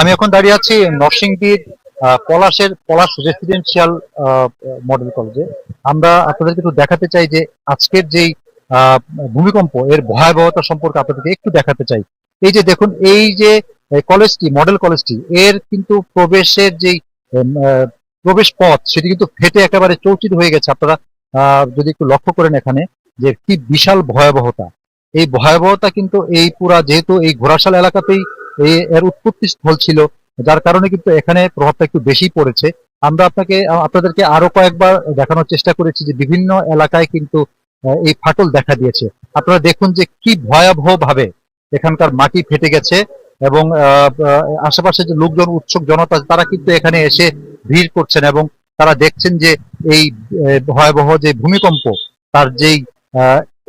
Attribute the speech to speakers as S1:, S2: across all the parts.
S1: আমি এখন দাঁড়িয়ে আছি নরসিংদীর পলাশের, পলাশ রেসিডেন্সিয়াল মডেল কলেজে আমরা আপনাদেরকে একটু দেখাতে চাই যে আজকের যেই ভূমিকম্প, এর ভয়াবহতা সম্পর্কে আপনাদেরকে একটু দেখাতে চাই। এই যে দেখুন, এই যে কলেজটি মডেল কলেজটি এর কিন্তু প্রবেশের যেই প্রবেশ পথ, সেটি কিন্তু ফেটে একেবারে চৌচির হয়ে গেছে। আপনারা যদি একটু লক্ষ্য করেন এখানে, যে কি বিশাল ভয়াবহতা। এই ভয়াবহতা কিন্তু এই পুরা, যেহেতু এই ঘোড়াশাল এলাকাতেই এর উৎপত্তি স্থল ছিল, যার কারণে কিন্তু এখানে প্রভাবটা একটু বেশি পড়েছে। আমরা আপনাকে আপনাদেরকে আরও কয়েকবার দেখানোর চেষ্টা করেছি যে বিভিন্ন এলাকায় কিন্তু এই ফাটল দেখা দিয়েছে। আপনারা দেখুন যে কি ভয়াবহ ভাবে এখানকার মাটি ফেটে গেছে এবং আশেপাশে যে লোকজন, উৎসুক জনতা, তারা কিন্তু এখানে এসে ভিড় করছেন এবং তারা দেখছেন যে এই ভয়াবহ যে ভূমিকম্প, তার যেই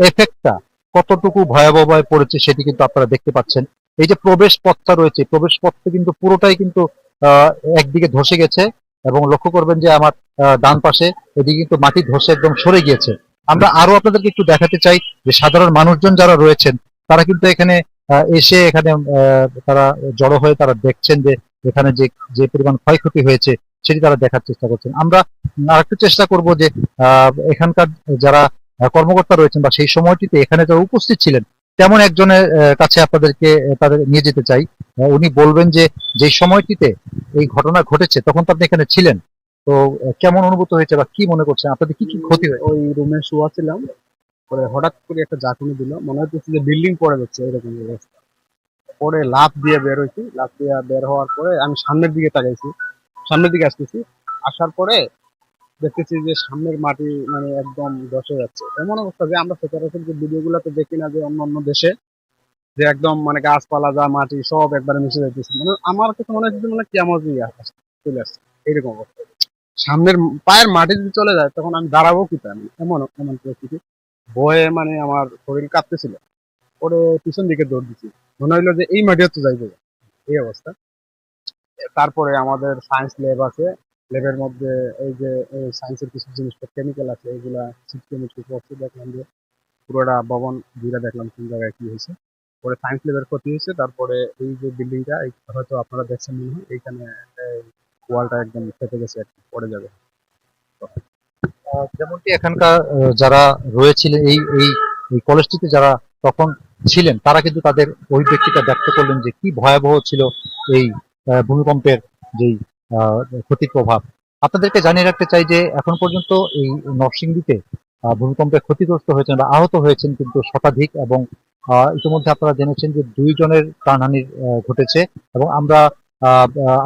S1: এফেক্টটা কতটুকু ভয়াবহভাবে পড়েছে সেটি কিন্তু আপনারা দেখতে পাচ্ছেন। এই যে প্রবেশ পথটা রয়েছে, প্রবেশ পথটা কিন্তু পুরোটাই কিন্তু একদিকে ধসে গেছে এবং লক্ষ্য করবেন যে আমার ডান পাশে এদিকে কিন্তু মাটি ধসে একদম সরে গিয়েছে। আমরা আরও আপনাদেরকে একটু দেখাতে চাই যে সাধারণ মানুষজন যারা রয়েছেন, তারা কিন্তু এখানে এসে এখানে তারা জড়ো হয়ে তারা দেখছেন যে এখানে যে যে পরিমাণ ক্ষয়ক্ষতি হয়েছে সেটি তারা দেখার চেষ্টা করছেন। আমরা আরেকটু চেষ্টা করব যে এখানকার যারা কর্মকর্তা রয়েছেন বা সেই সময়টিতে এখানে যারা উপস্থিত ছিলেন তেমন একজনের কাছে আপনাদেরকে তাদের নিয়ে যেতে চাই। উনি বলবেন যে যে সময়টিতে এই ঘটনা ঘটেছে, তখন তো আপনি এখানে ছিলেন। তো কেমন অনুভূত হয়েছে বা কি মনে করছেন? আপনাদের কি কি ক্ষতি হয়েছে?
S2: ওই রুমে শুয়া ছিলাম, পরে হঠাৎ করে একটা ঝাঁকুনি দিল। মনে হচ্ছে যে বিল্ডিং পড়ে যাচ্ছে, এরকম অবস্থা। পরে লাফ দিয়ে বের হয়েছি। লাফ দিয়ে বের হওয়ার পরে আমি সামনের দিকে তাকাইছি, সামনের দিকে আসতেছি। আসার পরে দেখতেছি যে সামনের মাটি মানে একদম ধসে যাচ্ছে। এমন অবস্থা যে আমরা সচরাচর যে ভিডিও গুলাতে দেখি না যে অন্য অন্য দেশে, যে একদম মানে গাছপালা, যা মাটি সব একবারে মিশে যাইতেছে। মানে আমার কাছে মনে হচ্ছে মানে কেমন চলে আসছে, এইরকম অবস্থা। সামনের পায়ের মাটি যদি চলে যায়, তখন আমি দাঁড়াবো কি আমি এমন এমন পরিস্থিতি। ভয়ে মানে আমার শরীর কাঁপতেছিল। পরে পিছন দিকে দৌড় দিচ্ছি মনে হইল যে এই মাটি হচ্ছে যাইবো এই অবস্থা। তারপরে আমাদের সায়েন্স ল্যাব আছে। ল্যাবের মধ্যে এই যে সায়েন্সের কিছু জিনিস কেমিক্যাল আছে, এগুলা কেমিস্ট্রি পড়ছি দেখলাম যে পুরোটা ভবন ঘুরে দেখলাম কোন জায়গায় কি হয়েছে। পরে সায়েন্স ল্যাবের ক্ষতি হয়েছে, তারপরে এই যে বিল্ডিংটা হয়তো আপনারা দেখছেন মনে হয়, এইখানে ওয়ালটা একদম ফেটে গেছে আর পড়ে যাবে।
S1: যেমনটি এখানকার যারা রয়েছিলেন, এই এই কলেজটিতে যারা তখন ছিলেন, তারা কিন্তু তাদের অভিব্যক্তিটা ব্যক্ত করলেন যে কি ভয়াবহ ছিল এই ভূমিকম্পের যেই ক্ষতির প্রভাব। আপনাদেরকে জানিয়ে রাখতে চাই যে, এখন পর্যন্ত এই নরসিংদীতে ভূমিকম্পে ক্ষতিগ্রস্ত হয়েছেন বা আহত হয়েছেন কিন্তু শতাধিক এবং ইতিমধ্যে আপনারা জেনেছেন যে দুইজনের প্রাণহানি ঘটেছে এবং আমরা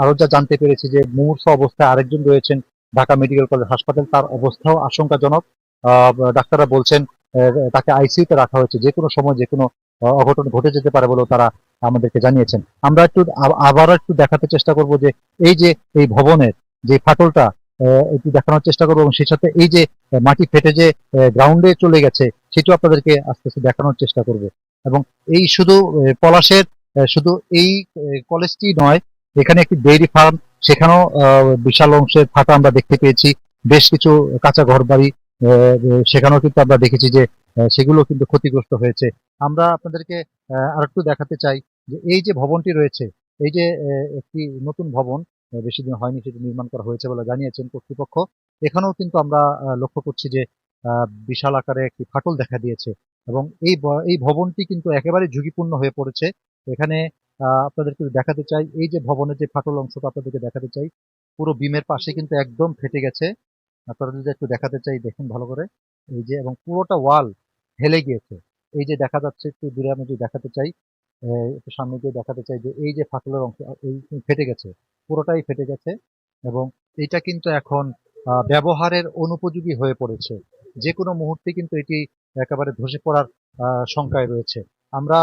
S1: আরও যা জানতে পেরেছি যে মুমূর্ষ অবস্থায় আরেকজন রয়েছেন ঢাকা মেডিকেল কলেজ হাসপাতাল। তার অবস্থাও আশঙ্কাজনক। ডাক্তাররা বলছেন তাকে আইসিইউতে রাখা হয়েছে। যে কোনো সময় যে কোনো অঘটন ঘটে যেতে পারে বলেও তারা আমাদেরকে জানিয়েছেন। আমরা একটু আবার একটু দেখাতে চেষ্টা করব যে এই যে এই ভবনের যে ফাটলটা একটু দেখানোর চেষ্টা করব এবং সেই সাথে এই যে মাটি ফেটে যে গ্রাউন্ডে চলে গেছে, সেটাও আপনাদেরকে আস্তে আস্তে দেখানোর চেষ্টা করব। এবং এই শুধু পলাশের শুধু এই কলেজটি নয়, এখানে একটি ডেইরি ফার্ম সেখানেও বিশাল অংশের ফাটা আমরা দেখতে পেয়েছি। বেশ কিছু কাঁচা ঘর বাড়ি সেখানেও কিন্তু আমরা দেখেছি যে সেগুলো কিন্তু ক্ষতিগ্রস্ত হয়েছে। আমরা আপনাদেরকে আর একটু দেখাতে চাই যে এই যে ভবনটি রয়েছে, এই যে একটি নতুন ভবন বেশি দিন হয়নি সেটি নির্মাণ করা হয়েছে বলে জানিয়েছেন কর্তৃপক্ষ। এখানেও কিন্তু আমরা লক্ষ্য করছি যে বিশাল আকারে একটি ফাটল দেখা দিয়েছে এবং এই এই ভবনটি কিন্তু একেবারে ঝুঁকিপূর্ণ হয়ে পড়েছে। এখানে আপনাদেরকে দেখাতে চাই, এই যে ভবনের যে ফাটল অংশটা আপনাদেরকে দেখাতে চাই, পুরো বিমের পাশে কিন্তু একদম ফেটে গেছে। আপনারা যদি একটু দেখাতে চাই, দেখুন ভালো করে। এই যে, এবং পুরোটা ওয়াল হেলে গিয়েছে। এই যে দেখা যাচ্ছে, একটু দূরে আমি যদি দেখাতে চাই একটু সামনে দিয়ে দেখাতে চাই যে এই যে ফাটলের অংশ এই ফেটে গেছে, পুরোটাই ফেটে গেছে এবং এটা কিন্তু এখন ব্যবহারের অনুপযোগী হয়ে পড়েছে। যে কোনো মুহূর্তে কিন্তু এটি একেবারে ধসে পড়ার শঙ্কায় রয়েছে। আমরা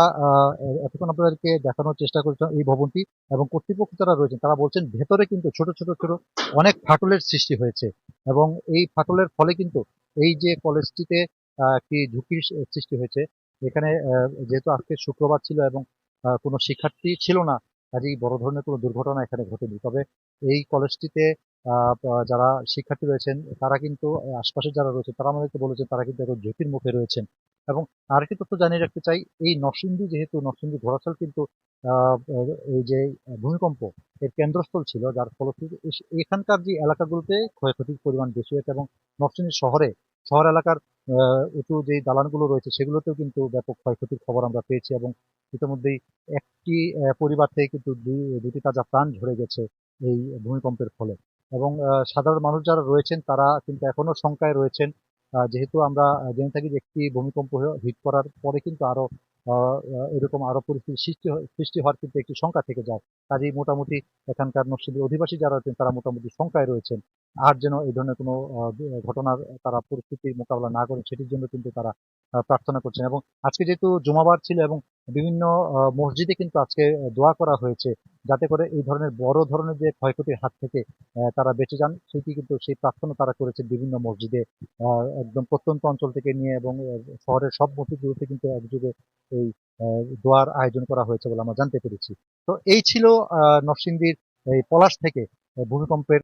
S1: এতক্ষণ আপনাদেরকে দেখানোর চেষ্টা করেছিলাম এই ভবনটি এবং কর্তৃপক্ষ যারা রয়েছেন, তারা বলছেন ভেতরে কিন্তু ছোট ছোট ছোট অনেক ফাটলের সৃষ্টি হয়েছে এবং এই ফাটলের ফলে কিন্তু এই যে কলেজটিতে একটি ঝুঁকির সৃষ্টি হয়েছে এখানে যেহেতু আজকে শুক্রবার ছিল এবং কোনো শিক্ষার্থী ছিল না কাজেই বড় ধরনের কোনো দুর্ঘটনা এখানে ঘটেনি। তবে এই কলেজটিতে যারা শিক্ষার্থী রয়েছেন, তারা কিন্তু আশপাশে যারা রয়েছে, তারা আমাদেরকে বলেছেন তারা কিন্তু এখন ঝুঁকির মুখে রয়েছেন। এবং আরেকটি তথ্য জানিয়ে রাখতে চাই, এই নরসিংদী যেহেতু, নরসিংদী ঘোড়াশাল কিন্তু এই যে ভূমিকম্প এর কেন্দ্রস্থল ছিল, যার ফলশ্রুতি এখানকার যে এলাকাগুলোতে ক্ষয়ক্ষতির পরিমাণ বেশি হয়েছে এবং নরসিংদী শহরে, শহর এলাকার উঁচু যে দালানগুলো রয়েছে সেগুলোতেও কিন্তু ব্যাপক ক্ষয়ক্ষতির খবর আমরা পেয়েছি এবং ইতিমধ্যেই একটি পরিবার থেকে কিন্তু দুটি তাজা প্রাণ ঝরে গেছে এই ভূমিকম্পের ফলে। এবং সাধারণ মানুষ যারা রয়েছেন তারা কিন্তু এখনও শঙ্কায় রয়েছেন যেহেতু আমরা জেনে থাকি যে একটি ভূমিকম্প হিট করার পরে কিন্তু আরও আহ, আহ, এরকম আরও পরিস্থিতি সৃষ্টি সৃষ্টি হওয়ার কিন্তু একটি শঙ্কা থেকে যায়। কাজেই মোটামুটি এখানকার নরসিংদীর অধিবাসী যারা রয়েছেন তারা মোটামুটি শঙ্কায় রয়েছেন। আর যেন এই ধরনের কোনো ঘটনার তারা পরিস্থিতির মোকাবেলা না করে সেটির জন্য কিন্তু তারা প্রার্থনা করছেন। এবং আজকে যেহেতু জুমাবার ছিল এবং বিভিন্ন মসজিদে কিন্তু আজকে দোয়া করা হয়েছে, যাতে করে এই ধরনের বড় ধরনের যে ক্ষয়ক্ষতির হাত থেকে তারা বেঁচে যান, সেটি কিন্তু সেই প্রার্থনা তারা করেছে বিভিন্ন মসজিদে একদম প্রত্যন্ত অঞ্চল থেকে নিয়ে এবং শহরের সব মসজিদগুলোতে কিন্তু একযোগে এই দোয়ার আয়োজন করা হয়েছে বলে আমরা জানতে পেরেছি। তো এই ছিল নরসিংদীর এই পলাশ থেকে ভূমিকম্পের